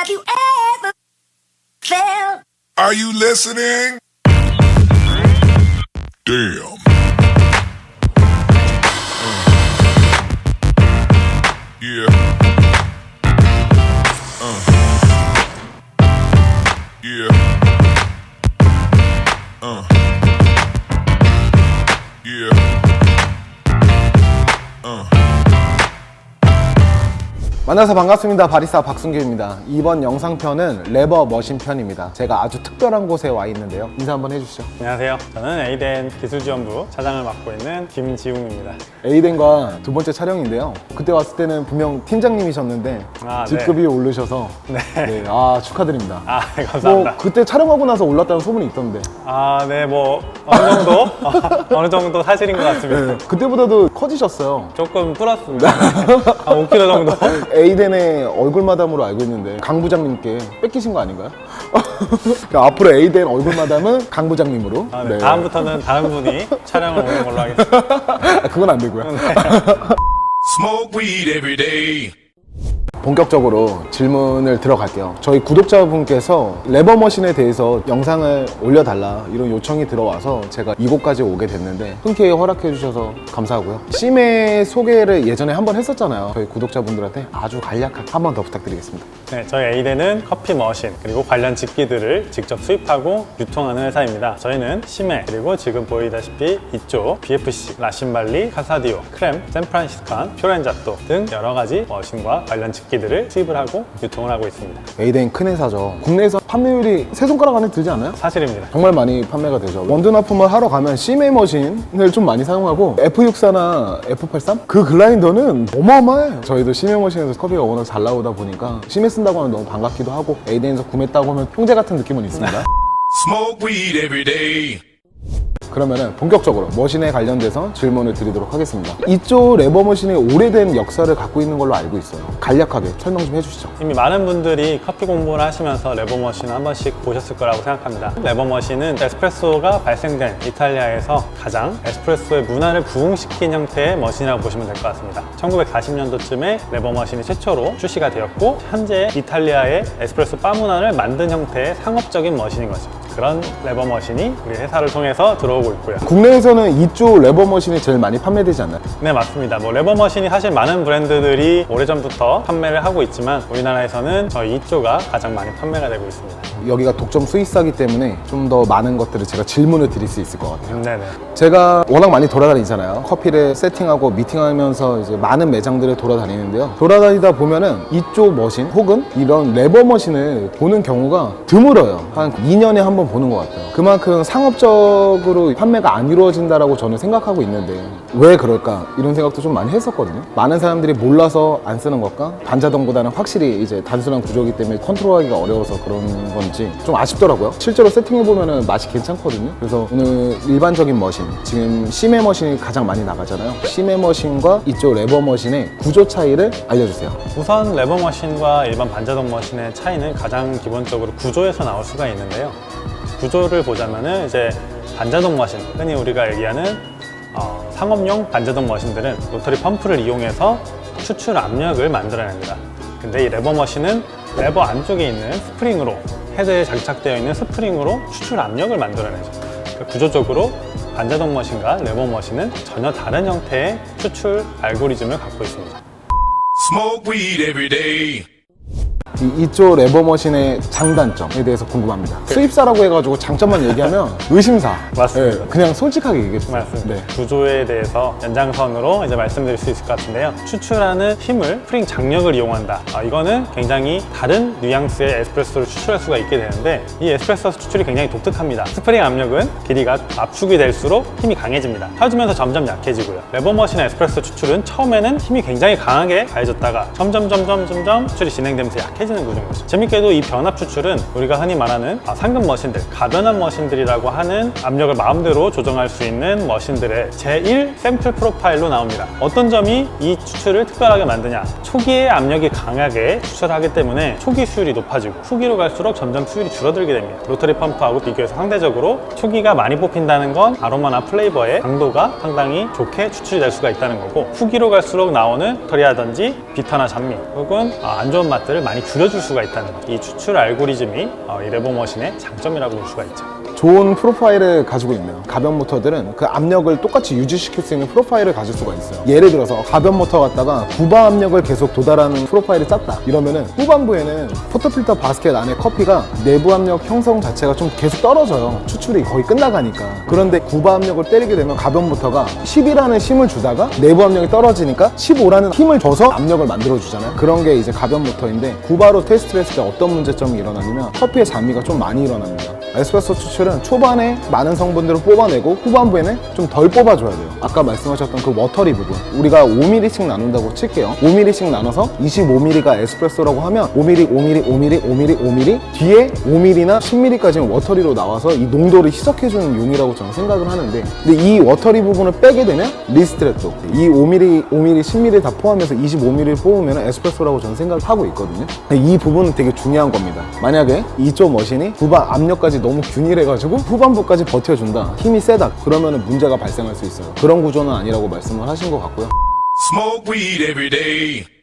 Have you ever felt? Are you listening? Damn. Yeah. Uh. Yeah. Uh. Yeah. Uh. 만나서 반갑습니다. 바리스타 박순규입니다. 이번 영상편은 레버 머신 편입니다. 제가 아주 특별한 곳에 와 있는데요. 인사 한번 해주시죠. 안녕하세요. 저는 에이덴 기술지원부 차장을 맡고 있는 김지웅입니다. 에이덴과 두 번째 촬영인데요. 그때 왔을 때는 분명 팀장님이셨는데 아, 직급이 오르셔서 네. 네, 아 축하드립니다. 아, 네, 감사합니다. 뭐 그때 촬영하고 나서 올랐다는 소문이 있던데 아, 네, 뭐 어느 정도 어느 정도 사실인 것 같습니다. 네, 그때보다도 커지셨어요. 조금 불었습니다. 한 5kg 정도. 에이덴의 얼굴 마담으로 알고 있는데 강 부장님께 뺏기신 거 아닌가요? 그러니까 앞으로 에이덴 얼굴 마담은 강 부장님으로. 아, 네. 다음부터는 다른 분이 촬영을 오는 걸로 하겠습니다. 아, 그건 안 되고요. Smoke weed every day. 본격적으로 질문을 들어갈게요. 저희 구독자분께서 레버 머신에 대해서 영상을 올려달라 이런 요청이 들어와서 제가 이곳까지 오게 됐는데 흔쾌히 허락해 주셔서 감사하고요. 심의 소개를 예전에 한번 했었잖아요. 저희 구독자분들한테 아주 간략하게 한 번 더 부탁드리겠습니다. 네, 저희 에이덴은 커피 머신 그리고 관련 직기들을 직접 수입하고 유통하는 회사입니다. 저희는 시메 그리고 지금 보이다시피 이쪽 BFC, 라신발리, 카사디오, 크렘, 샌프란시스칸, 퓨렌자토 등 여러 가지 머신과 관련 직기들을 수입을 하고 유통을 하고 있습니다. 에이덴 큰 회사죠. 국내에서 판매율이 세 손가락 안에 들지 않아요? 사실입니다. 정말 많이 판매가 되죠. 원두 납품을 하러 가면 CMA 머신을 좀 많이 사용하고 F64나 F83 그 글라인더는 어마어마해. 저희도 CMA 머신에서 커피가 워낙 잘 나오다 보니까 CMA 쓴다고 하면 너무 반갑기도 하고 에이덴에서 구매했다고 하면 형제 같은 느낌은 있습니다. Smoke weed every day. 그러면은 본격적으로 머신에 관련돼서 질문을 드리도록 하겠습니다. 이쪽 레버 머신이 오래된 역사를 갖고 있는 걸로 알고 있어요. 간략하게 설명 좀 해주시죠. 이미 많은 분들이 커피 공부를 하시면서 레버 머신을 한 번씩 보셨을 거라고 생각합니다. 레버 머신은 에스프레소가 발생된 이탈리아에서 가장 에스프레소의 문화를 부흥시킨 형태의 머신이라고 보시면 될 것 같습니다. 1940년도쯤에 레버 머신이 최초로 출시가 되었고 현재 이탈리아의 에스프레소 바 문화를 만든 형태의 상업적인 머신인 거죠. 그런 레버 머신이 우리 회사를 통해서 들어오 고 있고요. 국내에서는 이쪽 레버 머신이 제일 많이 판매되지 않나요? 네 맞습니다. 뭐 레버 머신이 사실 많은 브랜드들이 오래전부터 판매를 하고 있지만 우리나라에서는 저희 이조가 가장 많이 판매가 되고 있습니다. 여기가 독점 수입사기 때문에 좀 더 많은 것들을 제가 질문을 드릴 수 있을 것 같아요. 네네. 제가 워낙 많이 돌아다니잖아요. 커피를 세팅하고 미팅하면서 이제 많은 매장들을 돌아다니는데요. 돌아다니다 보면은 이쪽 머신 혹은 이런 레버 머신을 보는 경우가 드물어요. 한 2년에 한 번 보는 것 같아요. 그만큼 상업적으로 판매가 안 이루어진다라고 저는 생각하고 있는데 왜 그럴까 이런 생각도 좀 많이 했었거든요. 많은 사람들이 몰라서 안 쓰는 것과 반자동보다는 확실히 이제 단순한 구조이기 때문에 컨트롤하기가 어려워서 그런 건지 좀 아쉽더라고요. 실제로 세팅해 보면은 맛이 괜찮거든요. 그래서 오늘 일반적인 머신 지금 심해 머신이 가장 많이 나가잖아요. 심해 머신과 이쪽 레버 머신의 구조 차이를 알려주세요. 우선 레버 머신과 일반 반자동 머신의 차이는 가장 기본적으로 구조에서 나올 수가 있는데요. 구조를 보자면은 이제 반자동 머신, 흔히 우리가 얘기하는 어, 상업용 반자동 머신들은 로터리 펌프를 이용해서 추출 압력을 만들어냅니다. 근데 이 레버 머신은 레버 안쪽에 있는 스프링으로 헤드에 장착되어 있는 스프링으로 추출 압력을 만들어내죠. 그러니까 구조적으로 반자동 머신과 레버 머신은 전혀 다른 형태의 추출 알고리즘을 갖고 있습니다. Smoke weed every day. 이, 이쪽 레버 머신의 장단점에 대해서 궁금합니다. 수입사라고 해가지고 장점만 얘기하면 의심사. 맞습니다. 예, 그냥 솔직하게 얘기해주세요. 맞습니다. 네. 구조에 대해서 연장선으로 이제 말씀드릴 수 있을 것 같은데요. 추출하는 힘을 프링 장력을 이용한다. 아, 이거는 굉장히 다른 뉘앙스의 에스프레소를 추출할 수가 있게 되는데 이 에스프레소 추출이 굉장히 독특합니다. 스프링 압력은 길이가 압축이 될수록 힘이 강해집니다. 펴지면서 점점 약해지고요. 레버머신 에스프레소 추출은 처음에는 힘이 굉장히 강하게 가해졌다가 점점 점점 점점 추출이 진행되면서 약해지 는 구조인 거죠. 재밌게도 이 변압 추출은 우리가 흔히 말하는 아, 상급 머신들, 가변압 머신들이라고 하는 압력을 마음대로 조정할 수 있는 머신들의 제1 샘플 프로파일로 나옵니다. 어떤 점이 이 추출을 특별하게 만드냐? 초기에 압력이 강하게 추출하기 때문에 초기 수율이 높아지고 후기로 갈수록 점점 수율이 줄어들게 됩니다. 로터리 펌프하고 비교해서 상대적으로 초기가 많이 뽑힌다는 건 아로마나 플레이버의 강도가 상당히 좋게 추출이 될 수가 있다는 거고 후기로 갈수록 나오는 털이라든지 비타나 잔미 혹은 아, 안 좋은 맛들을 많이 줄이 줄여줄 수가 있다는 것. 이 추출 알고리즘이 어, 이 레버 머신의 장점이라고 볼 수가 있죠. 좋은 프로파일을 가지고 있네요. 가변 모터들은 그 압력을 똑같이 유지시킬 수 있는 프로파일을 가질 수가 있어요. 예를 들어서 가변 모터 갖다가 구바 압력을 계속 도달하는 프로파일을 짰다. 이러면은 후반부에는 포터필터 바스켓 안에 커피가 내부 압력 형성 자체가 좀 계속 떨어져요. 추출이 거의 끝나가니까. 그런데 구바 압력을 때리게 되면 가변 모터가 10이라는 힘을 주다가 내부 압력이 떨어지니까 15라는 힘을 줘서 압력을 만들어 주잖아요. 그런 게 이제 가변 모터인데 구바로 테스트를 했을 때 어떤 문제점이 일어나냐면 커피의 잠미가 좀 많이 일어납니다. 에스프레소 추출은 초반에 많은 성분들을 뽑아내고 후반부에는 좀 덜 뽑아줘야 돼요. 아까 말씀하셨던 그 워터리 부분. 우리가 5mm씩 나눈다고 칠게요. 5mm씩 나눠서 25mm가 에스프레소라고 하면 5mm, 5mm, 5mm, 5mm, 5mm 뒤에 5mm나 10mm까지는 워터리로 나와서 이 농도를 희석해주는 용이라고 저는 생각을 하는데 근데 이 워터리 부분을 빼게 되면 리스트레토 이 5mm, 5mm, 10mm 다 포함해서 25mm를 뽑으면 에스프레소라고 저는 생각을 하고 있거든요. 이 부분은 되게 중요한 겁니다. 만약에 이쪽 머신이 후반 압력까지 너무 균일해가지고 후반부까지 버텨준다. 힘이 세다. 그러면 문제가 발생할 수 있어요. 그런 구조는 아니라고 말씀을 하신 것 같고요. Smoke weed every day.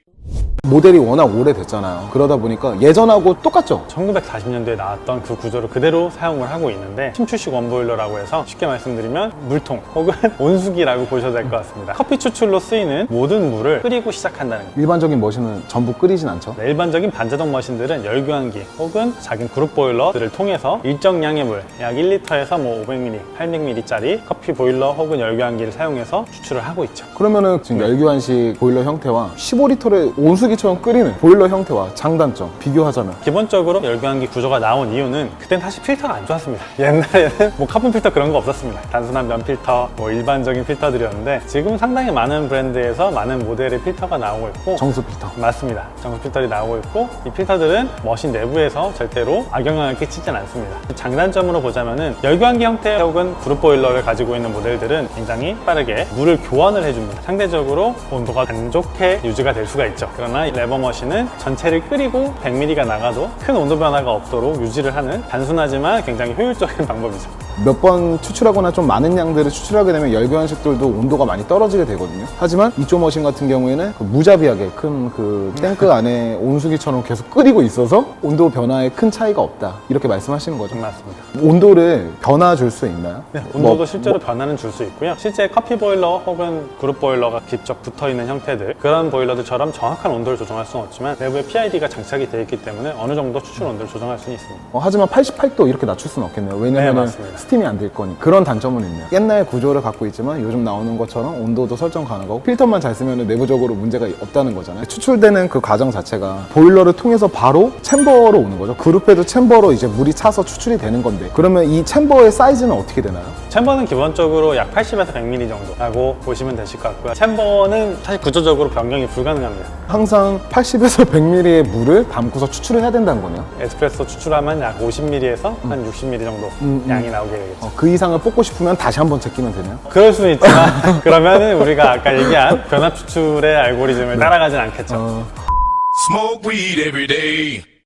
모델이 워낙 오래됐잖아요. 그러다 보니까 예전하고 똑같죠? 1940년대에 나왔던 그 구조를 그대로 사용을 하고 있는데 침추식 원보일러라고 해서 쉽게 말씀드리면 물통 혹은 온수기라고 보셔도 될 것 같습니다. 커피 추출로 쓰이는 모든 물을 끓이고 시작한다는 거. 일반적인 머신은 전부 끓이진 않죠. 네, 일반적인 반자동 머신들은 열교환기 혹은 작은 그룹 보일러들을 통해서 일정량의 물, 약 1리터에서 뭐 500ml, 800ml짜리 커피 보일러 혹은 열교환기를 사용해서 추출을 하고 있죠. 그러면은 지금 열교환식 보일러 형태와 15리터를 온수 기처럼 끓이는 보일러 형태와 장단점 비교하자면 기본적으로 열교환기 구조가 나온 이유는 그땐 사실 필터가 안 좋았습니다. 옛날에는 뭐 카본 필터 그런 거 없었습니다. 단순한 면 필터, 뭐 일반적인 필터들이었는데 지금 상당히 많은 브랜드에서 많은 모델의 필터가 나오고 있고 정수 필터. 맞습니다. 정수 필터들이 나오고 있고 이 필터들은 머신 내부에서 절대로 악영향을 끼치진 않습니다. 장단점으로 보자면은 열교환기 형태 혹은 그룹 보일러를 가지고 있는 모델들은 굉장히 빠르게 물을 교환을 해줍니다. 상대적으로 온도가 안 좋게 유지가 될 수가 있죠. 그러나 이 레버 머신은 전체를 끓이고 100ml가 나가도 큰 온도 변화가 없도록 유지를 하는 단순하지만 굉장히 효율적인 방법이죠. 몇 번 추출하거나 좀 많은 양들을 추출하게 되면 열교환식들도 온도가 많이 떨어지게 되거든요. 하지만 이쪽 머신 같은 경우에는 그 무자비하게 큰 그 탱크 안에 온수기처럼 계속 끓이고 있어서 온도 변화에 큰 차이가 없다. 이렇게 말씀하시는 거죠. 맞습니다. 온도를 변화 줄 수 있나요? 네, 온도도 뭐, 실제로 변화는 줄 수 있고요. 실제 커피 보일러 혹은 그룹 보일러가 직접 붙어 있는 형태들 그런 보일러들처럼 정확한 온도를 조정할 수는 없지만 내부에 PID가 장착이 되어 있기 때문에 어느 정도 추출 온도를 조정할 수는 있습니다. 어, 하지만 88도 이렇게 낮출 수는 없겠네요. 네, 왜냐면 맞습니다. 스팀이 안 될 거니. 그런 단점은 있네요. 옛날 구조를 갖고 있지만 요즘 나오는 것처럼 온도도 설정 가능하고 필터만 잘 쓰면 내부적으로 문제가 없다는 거잖아요. 추출되는 그 과정 자체가 보일러를 통해서 바로 챔버로 오는 거죠. 그룹에도 챔버로 이제 물이 차서 추출이 되는 건데 그러면 이 챔버의 사이즈는 어떻게 되나요? 챔버는 기본적으로 약 80에서 100ml 정도라고 보시면 되실 것 같고요. 챔버는 사실 구조적으로 변경이 불가능합니다. 항상 80에서 100ml의 물을 담고서 추출을 해야 된다는 거네요. 에스프레소 추출하면 약 50ml에서 한 60ml 정도 양이 나오게 되겠죠. 어, 그 이상을 뽑고 싶으면 다시 한번 제끼면 되나요? 그럴 수는 있지만 그러면은 우리가 아까 얘기한 변압 추출의 알고리즘을 따라가진 않겠죠. Smoke weed every day.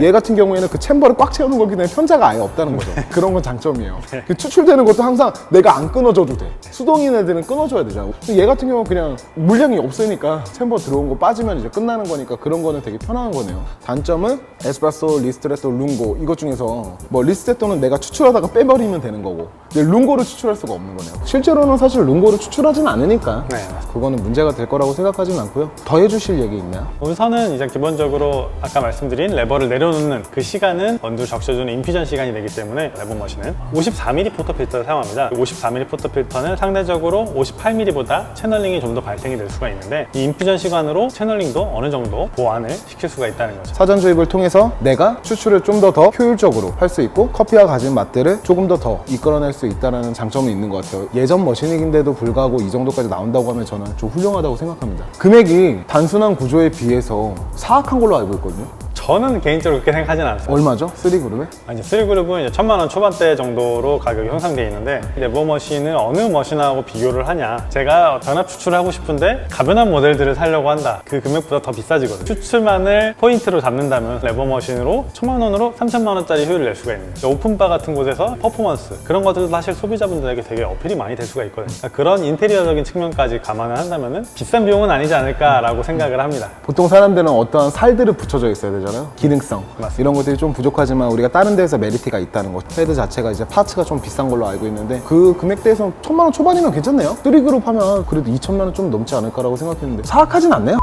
얘 같은 경우에는 그 챔버를 꽉 채우는 거기 때문에 편차가 아예 없다는 거죠. 그런 건 장점이에요. 그 추출되는 것도 항상 내가 안 끊어줘도 돼. 수동인 애들은 끊어줘야 되잖아. 근데 얘 같은 경우는 그냥 물량이 없으니까 챔버 들어온 거 빠지면 이제 끝나는 거니까 그런 거는 되게 편한 거네요. 단점은 에스프레소, 리스트레토, 룽고 이것 중에서 뭐 리스트레토는 내가 추출하다가 빼버리면 되는 거고 근데 룽고를 추출할 수가 없는 거네요. 실제로는 사실 룽고를 추출하진 않으니까 네. 그거는 문제가 될 거라고 생각하지는 않고요. 더 해주실 얘기 있나요? 우선은 이제 기본적으로 아까 말씀드린 레버를 내려 놓는 그 시간은 원두 적셔주는 인퓨전 시간이 되기 때문에 레버 머신은 54mm 포터 필터를 사용합니다. 54mm 포터 필터는 상대적으로 58mm보다 채널링이 좀 더 발생이 될 수가 있는데 이 인퓨전 시간으로 채널링도 어느 정도 보완을 시킬 수가 있다는 거죠. 사전 조입을 통해서 내가 추출을 좀 더 더 효율적으로 할 수 있고 커피와 가진 맛들을 조금 더 더 이끌어낼 수 있다는 장점이 있는 것 같아요. 예전 머신인데도 불구하고 이 정도까지 나온다고 하면 저는 좀 훌륭하다고 생각합니다. 금액이 단순한 구조에 비해서 사악한 걸로 알고 있거든요. 저는 개인적으로 그렇게 생각하진 않습니다. 얼마죠? 3그룹에? 아니, 3그룹은 이제 천만 원 초반대 정도로 가격이 형성되어 있는데 레버 머신을 어느 머신하고 비교를 하냐 제가 변압 추출을 하고 싶은데 가변한 모델들을 사려고 한다 그 금액보다 더 비싸지거든요 추출만을 포인트로 잡는다면 레버 머신으로 천만 원으로 삼천만 원짜리 효율을 낼 수가 있는 거예요 오픈바 같은 곳에서 퍼포먼스 그런 것들도 사실 소비자분들에게 되게 어필이 많이 될 수가 있거든요 그러니까 그런 인테리어적인 측면까지 감안을 한다면 비싼 비용은 아니지 않을까라고 생각을 합니다 보통 사람들은 어떠한 살들을 붙여져 있어야 되잖아요. 기능성. 맞습니다. 이런 것들이 좀 부족하지만 우리가 다른 데에서 메리트가 있다는 것. 헤드 자체가 이제 파츠가 좀 비싼 걸로 알고 있는데 그 금액대에서 천만 원 초반이면 괜찮네요. 3그룹 하면 그래도 2천만 원 좀 넘지 않을까라고 생각했는데 사악하진 않네요.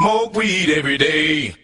Smoke weed every day.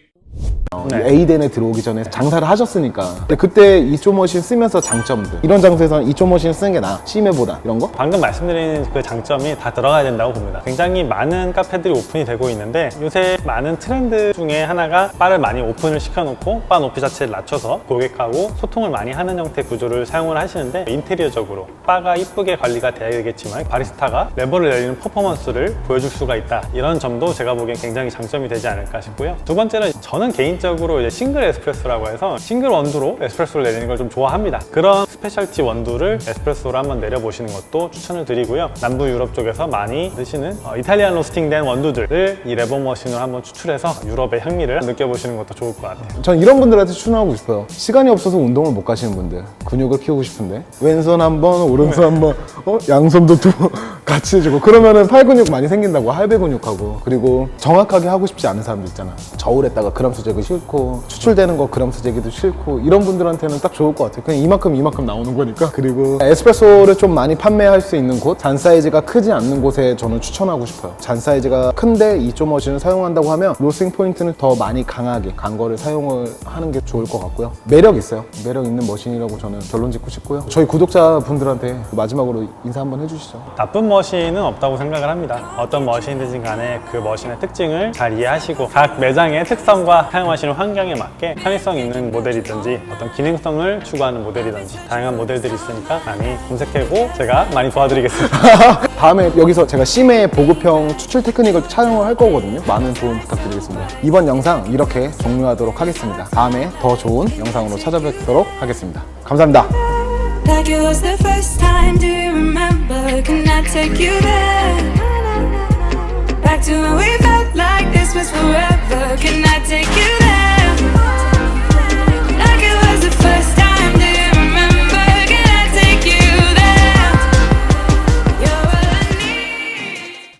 네. 에이덴에 들어오기 전에 장사를 하셨으니까. 근데 그때 이조 머신 쓰면서 장점들. 이런 장소에서는 이조 머신 쓰는 게 나아. 심해보다. 이런 거? 방금 말씀드린 그 장점이 다 들어가야 된다고 봅니다. 굉장히 많은 카페들이 오픈이 되고 있는데 요새 많은 트렌드 중에 하나가 바를 많이 오픈을 시켜놓고 바 높이 자체를 낮춰서 고객하고 소통을 많이 하는 형태 구조를 사용을 하시는데 인테리어적으로 바가 이쁘게 관리가 돼야 되겠지만 바리스타가 레버를 열리는 퍼포먼스를 보여줄 수가 있다. 이런 점도 제가 보기엔 굉장히 장점이 되지 않을까 싶고요. 두 번째는 저는 개인 적으로 이제 싱글 에스프레소라고 해서 싱글 원두로 에스프레소를 내리는 걸 좀 좋아합니다. 그런 스페셜티 원두를 에스프레소로 한번 내려보시는 것도 추천을 드리고요. 남부 유럽 쪽에서 많이 드시는 어, 이탈리안 로스팅된 원두들을 이 레버 머신으로 한번 추출해서 유럽의 향미를 느껴보시는 것도 좋을 것 같아요. 전 이런 분들한테 추천하고 싶어요. 시간이 없어서 운동을 못 가시는 분들. 근육을 키우고 싶은데. 왼손 한 번, 오른손 한 번, 어? 양손도 두 번 같이 해주고. 그러면은 팔 근육 많이 생긴다고, 할배 근육하고. 그리고 정확하게 하고 싶지 않은 사람들 있잖아. 저울에다가 그람수 재기 싫고, 추출되는 거 그람수 재기도 싫고, 이런 분들한테는 딱 좋을 것 같아요. 그냥 이만큼 이만큼 나오는 거니까. 그리고 에스프레소를 좀 많이 판매할 수 있는 곳, 잔 사이즈가 크지 않는 곳에 저는 추천하고 싶어요. 잔 사이즈가 큰데 2.5를 사용한다고 하면 로스팅 포인트는 더 많이 강하게 간 거를 사용을 하는 게 좋을 것 같고요. 매력 있어요. 매력 있는 머신이라고 저는 결론 짓고 싶고요. 저희 구독자분들한테 마지막으로 인사 한번 해주시죠. 나쁜 머신은 없다고 생각을 합니다. 어떤 머신이든 간에 그 머신의 특징을 잘 이해하시고 각 매장의 특성과 사용하시는 환경에 맞게 편의성 있는 모델이든지 어떤 기능성을 추구하는 모델이든지 다양한 모델들이 있으니까 많이 검색해고 제가 많이 도와드리겠습니다. 다음에 여기서 제가 심해 보급형 추출 테크닉을 촬영을 할 거거든요. 많은 도움 부탁드리겠습니다. 이번 영상 이렇게 종료하도록 하겠습니다. 다음에 더 좋은 영상으로 찾아뵙도록 하겠습니다. 감사합니다. Like it was the first time. Do you remember? Can I take you there? Back to when we fell like this was forever. Can I take you there? Like it was the first.